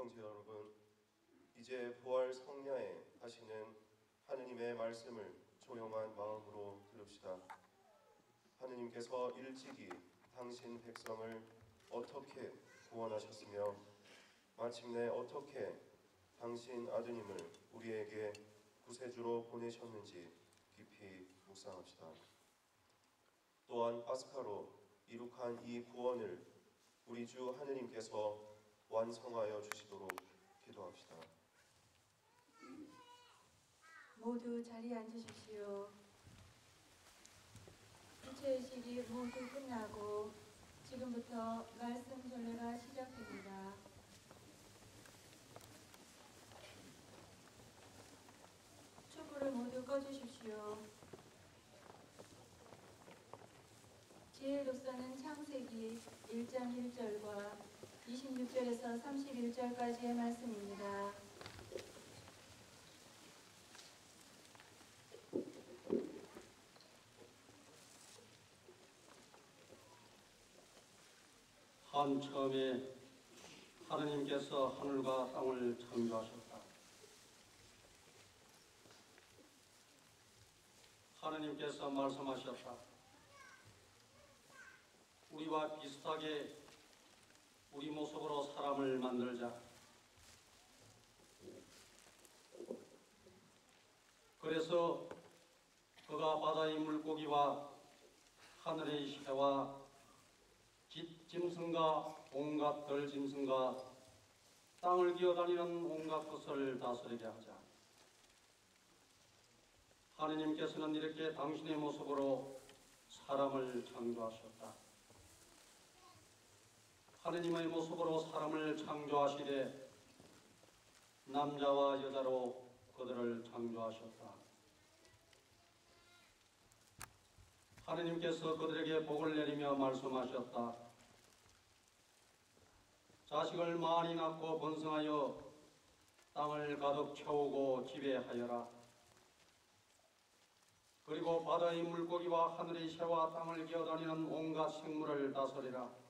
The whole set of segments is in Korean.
형제 여러분, 이제 부활 성야에 하시는 하느님의 말씀을 조용한 마음으로 들읍시다. 하느님께서 일찍이 당신 백성을 어떻게 구원하셨으며 마침내 어떻게 당신 아드님을 우리에게 구세주로 보내셨는지 깊이 묵상합시다. 또한 파스카로 이룩한 이 구원을 우리 주 하느님께서 완성하여 주시도록 기도합시다. 모두 자리에 앉으십시오. 부채의식이 모두 끝나고 지금부터 말씀 전례가 시작됩니다. 촛불을 모두 꺼주십시오. 제일 독서는 창세기 1장 1절과 26절에서 31절까지의 말씀입니다. 한 처음에 하느님께서 하늘과 땅을 창조하셨다. 하느님께서 말씀하셨다. 우리와 비슷하게 우리 모습으로 사람을 만들자. 그래서 그가 바다의 물고기와 하늘의 새와 집 짐승과 온갖 덜 짐승과 땅을 기어다니는 온갖 것을 다스리게 하자. 하느님께서는 이렇게 당신의 모습으로 사람을 창조하셨다. 하느님의 모습으로 사람을 창조하시되 남자와 여자로 그들을 창조하셨다. 하느님께서 그들에게 복을 내리며 말씀하셨다. 자식을 많이 낳고 번성하여 땅을 가득 채우고 지배하여라. 그리고 바다의 물고기와 하늘의 새와 땅을 기어다니는 온갖 생물을 다스리라.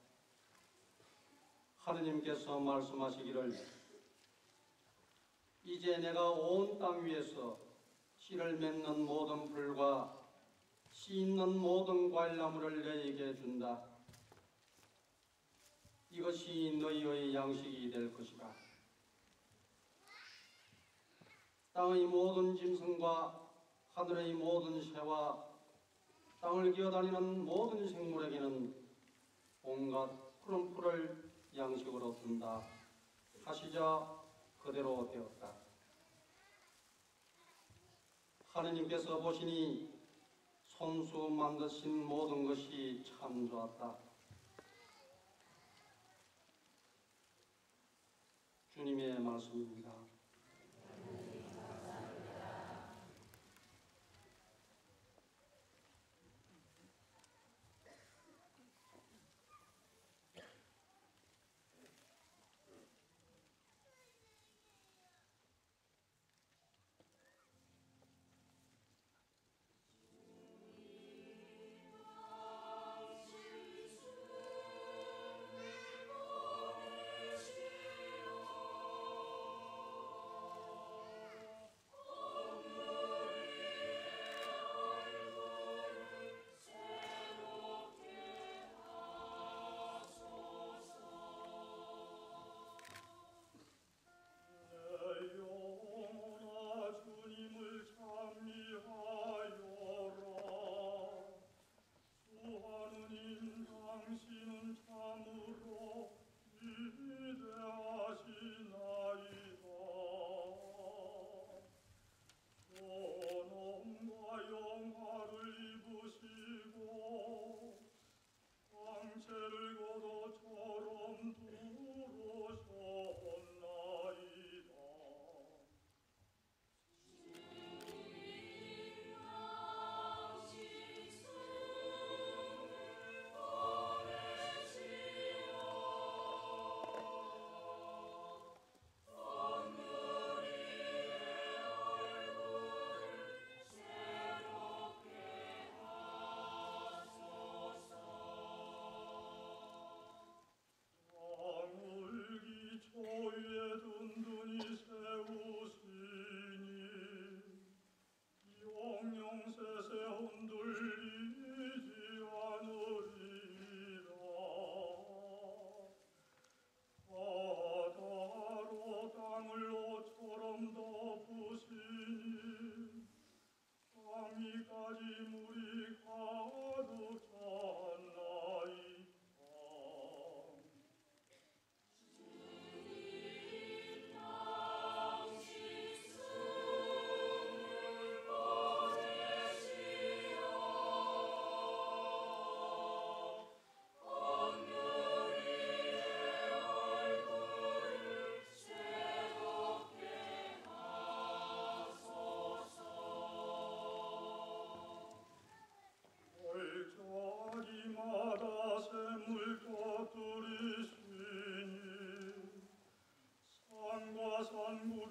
하느님께서 말씀하시기를 이제 내가 온 땅 위에서 씨를 맺는 모든 풀과 씨 있는 모든 과일나무를 너희에게 준다. 이것이 너희의 양식이 될 것이다. 땅의 모든 짐승과 하늘의 모든 새와 땅을 기어다니는 모든 생물에게는 온갖 푸른 풀을 양식으로 준다. 하시자 그대로 되었다. 하느님께서 보시니 손수 만드신 모든 것이 참 좋았다. 주님의 말씀입니다.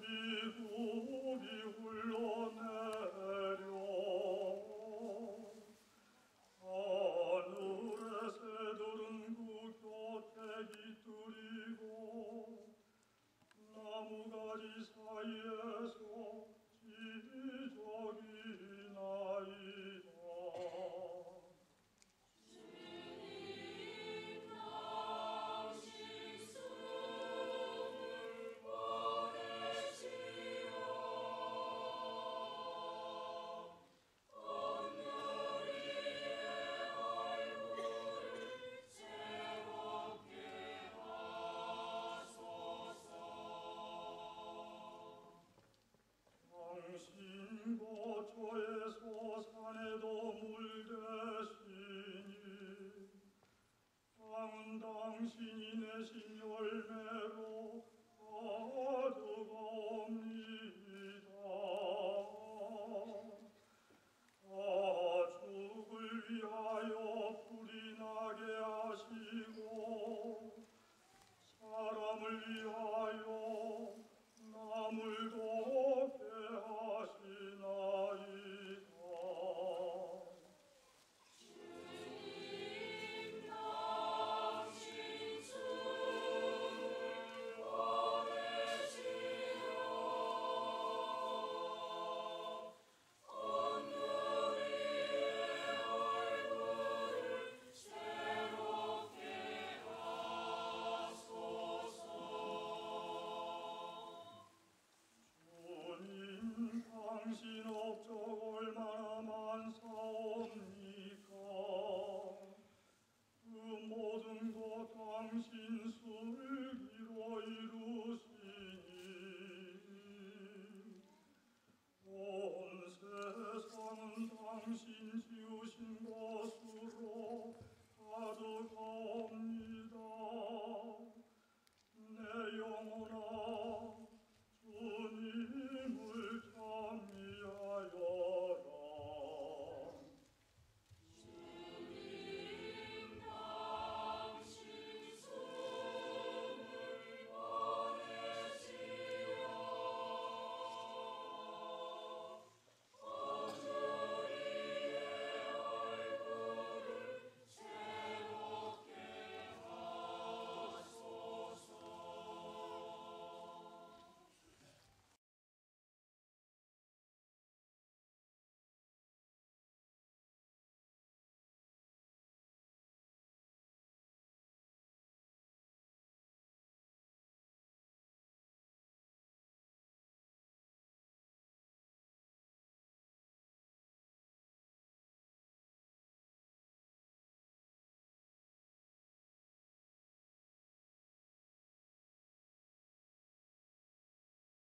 di ubi 맺으신 열매로 가득옵니다. 가축을 위하여 불이 나게 하시고 사람을 위하여 나물도 당신 업적 얼마나 많사옵니까? 그 모든 것 당신 슬기로 이루시니 온 세상은 당신 것